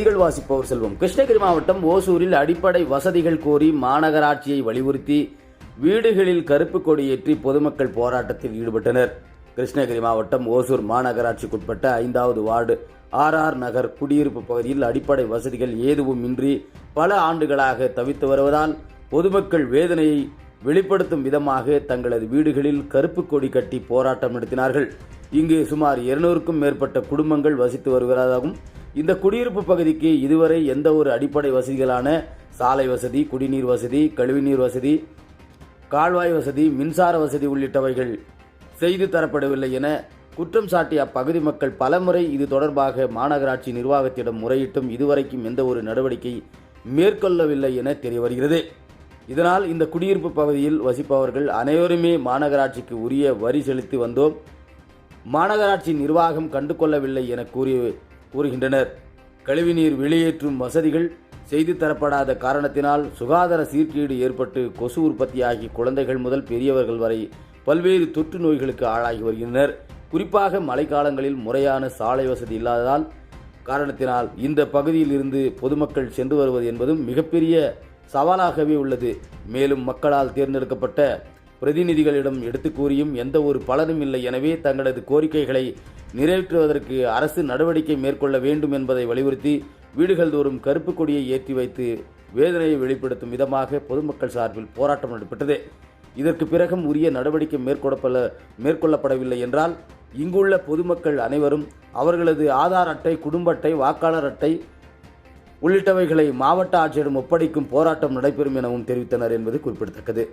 செய்திகள் வாசிப்பவர் செல்வம். கிருஷ்ணகிரி மாவட்டம் ஓசூரில் அடிப்படை வசதிகள் கோரி மாநகராட்சியை வலியுறுத்தி வீடுகளில் கருப்பு கொடியேற்றி பொதுமக்கள் போராட்டத்தில் ஈடுபட்டனர். கிருஷ்ணகிரி மாவட்டம் ஓசூர் மாநகராட்சிக்குட்பட்ட ஐந்தாவது வார்டு ஆர் ஆர் நகர் குடியிருப்பு பகுதியில் அடிப்படை வசதிகள் ஏதுவும் இன்றி பல ஆண்டுகளாக தவித்து வருவதால் பொதுமக்கள் வேதனையை வெளிப்படுத்தும் விதமாக தங்களது வீடுகளில் கருப்பு கொடி கட்டி போராட்டம் நடத்தினார்கள். இங்கு சுமார் இருநூறுக்கும் மேற்பட்ட குடும்பங்கள் வசித்து வருவதாகவும் இந்த குடியிருப்பு பகுதிக்கு இதுவரை எந்த ஒரு அடிப்படை வசதிகளான சாலை வசதி குடிநீர் வசதி கழிவுநீர் வசதி கால்வாய் வசதி மின்சார வசதி உள்ளிட்டவைகள் செய்து தரப்படவில்லை என குற்றம் சாட்டிய அப்பகுதி மக்கள் பலமுறை இது தொடர்பாக மாநகராட்சி நிர்வாகத்திடம் முறையிட்டும் இதுவரைக்கும் எந்த ஒரு நடவடிக்கை மேற்கொள்ளவில்லை என தெரிய வருகிறது. இதனால் இந்த குடியிருப்பு பகுதியில் வசிப்பவர்கள் அனைவருமே மாநகராட்சிக்கு உரிய வரி செலுத்தி வந்தோம். மாநகராட்சி நிர்வாகம் கண்டுகொள்ளவில்லை என கூறி கூறுகின்றனர். கழிவுநீர் வெளியேற்றும் வசதிகள் செய்து தரப்படாத காரணத்தினால் சுகாதார சீர்கேடு ஏற்பட்டு கொசு உற்பத்தியாகி குழந்தைகள் முதல் பெரியவர்கள் வரை பல்வேறு தொற்று நோய்களுக்கு ஆளாகி வருகின்றனர். குறிப்பாக மழைக்காலங்களில் முறையான சாலை வசதி இல்லாததால் காரணத்தினால் இந்த பகுதியில் இருந்து பொதுமக்கள் சென்று வருவது என்பதும் மிகப்பெரிய சவாலாகவே உள்ளது. மேலும் மக்களால் தேர்ந்தெடுக்கப்பட்ட பிரதிநிதிகளிடம் எடுத்து கூறியும் எந்த ஒரு பலனும் இல்லை. எனவே தங்களது கோரிக்கைகளை நிறைவேற்றுவதற்கு அரசு நடவடிக்கை மேற்கொள்ள வேண்டும் என்பதை வலியுறுத்தி வீடுகள் தோறும் கருப்பு கொடியை ஏற்றி வைத்து வேதனையை வெளிப்படுத்தும் விதமாக பொதுமக்கள் சார்பில் போராட்டம் நடைபெற்றது. இதற்கு பிறகும் உரிய நடவடிக்கை மேற்கொள்ளப்பட மேற்கொள்ளப்படவில்லை என்றால் இங்குள்ள பொதுமக்கள் அனைவரும் அவர்களது ஆதார் அட்டை குடும்ப அட்டை வாக்காளர் அட்டை உள்ளிட்டவைகளை மாவட்ட ஆட்சியரிடம் ஒப்படைக்கும் போராட்டம் நடைபெறும் எனவும் தெரிவித்தனர் என்பது குறிப்பிடத்தக்கது.